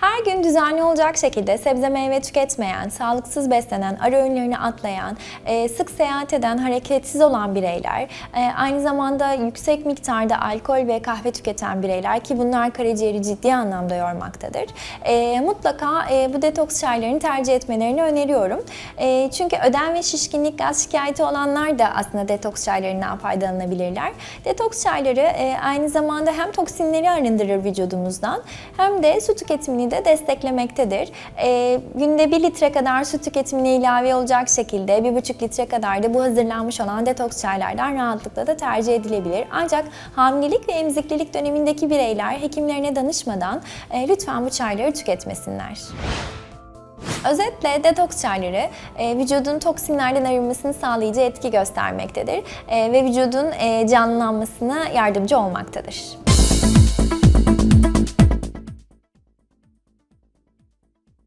Her gün düzenli olacak şekilde sebze meyve tüketmeyen, sağlıksız beslenen, ara öğünlerini atlayan, e, sık seyahat eden, hareketsiz olan bireyler, e, aynı zamanda yüksek miktarda alkol ve kahve tüketen bireyler ki bunlar karaciğeri ciddi anlamda yormaktadır. E, mutlaka bu detoks çaylarını tercih etmelerini öneriyorum. Çünkü ödem ve şişkinlik, gaz şikayeti olanlar da aslında detoks çaylarından faydalanabilirler. Detoks çayları aynı zamanda hem toksinleri arındırır vücudumuzdan hem de su tüketimini de desteklemektedir. E, günde 1 litre kadar su tüketimine ilave olacak şekilde 1,5 litre kadar da bu hazırlanmış olan detoks çaylardan rahatlıkla da tercih edilebilir. Ancak hamilelik ve emziklilik dönemindeki bireyler hekimlerine danışmadan e, lütfen bu çayları tüketmesinler. Özetle detoks çayları e, vücudun toksinlerden arınmasını sağlayıcı etki göstermektedir e, ve vücudun e, canlanmasına yardımcı olmaktadır.